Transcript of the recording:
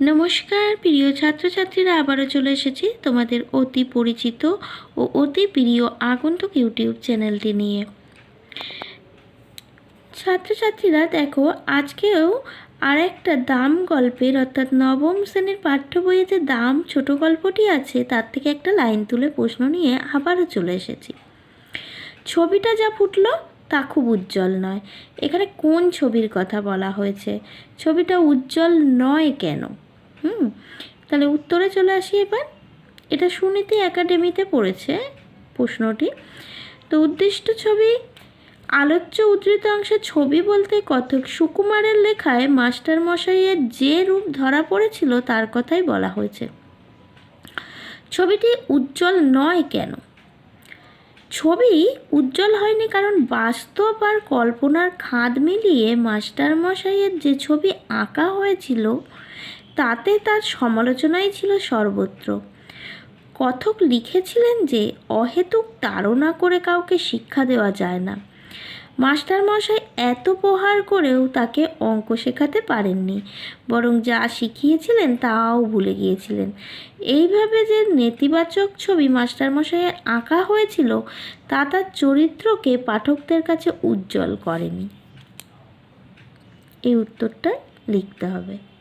নমস্কার, প্রিয় ছাত্রছাত্রীরা, আবারও চলে এসেছি তোমাদের অতি পরিচিত ও অতি প্রিয় আগন্তুক ইউটিউব চ্যানেলটি নিয়ে। ছাত্রছাত্রীরা, দেখো, আজকেও আর একটা দাম গল্পের, অর্থাৎ নবম শ্রেণির পাঠ্য বইয়ে যে দাম, ছোট গল্পটি আছে, তার থেকে একটা লাইন তুলে প্রশ্ন নিয়ে আবারও চলে এসেছি। ছবিটা যা ফুটলো তা খুব উজ্জ্বল নয়। এখানে কোন ছবির কথা বলা হয়েছে? ছবিটা উজ্জ্বল নয় কেন? হুম, তাহলে উত্তরে চলে আসি এবার। এটা সুনীতি একাডেমিতে পড়েছে প্রশ্নটি। তো উদ্দিষ্ট ছবি, আলোচ্য উদ্ধৃত অংশে ছবি বলতে কথক সুকুমারের লেখায় মাস্টার মশাইয়ের যে রূপ ধরা পড়েছিল তার কথাই বলা হয়েছে। ছবিটি উজ্জ্বল নয় কেন? ছবি উজ্জ্বল হয়নি কারণ বাস্তব আর কল্পনার খাদ মিলিয়ে মাস্টারমশাইয়ের যে ছবি আঁকা হয়েছিল, তাতে তার সমালোচনাই ছিল সর্বত্র। কথক লিখেছিলেন যে, অহেতুক তাড়না করে কাউকে শিক্ষা দেওয়া যায় না। মাস্টারমশাই এত প্রহার করেও তাকে অঙ্ক শেখাতে পারেননি। বরং যা শিখিয়েছিলেন তাও ভুলে গিয়েছিলেন। এইভাবে যে নেতিবাচক ছবি মাস্টারমশাইয়ের আঁকা হয়েছিল, তা তার চরিত্রকে পাঠকদের কাছে উজ্জ্বল করেনি। এই উত্তরটা লিখতে হবে।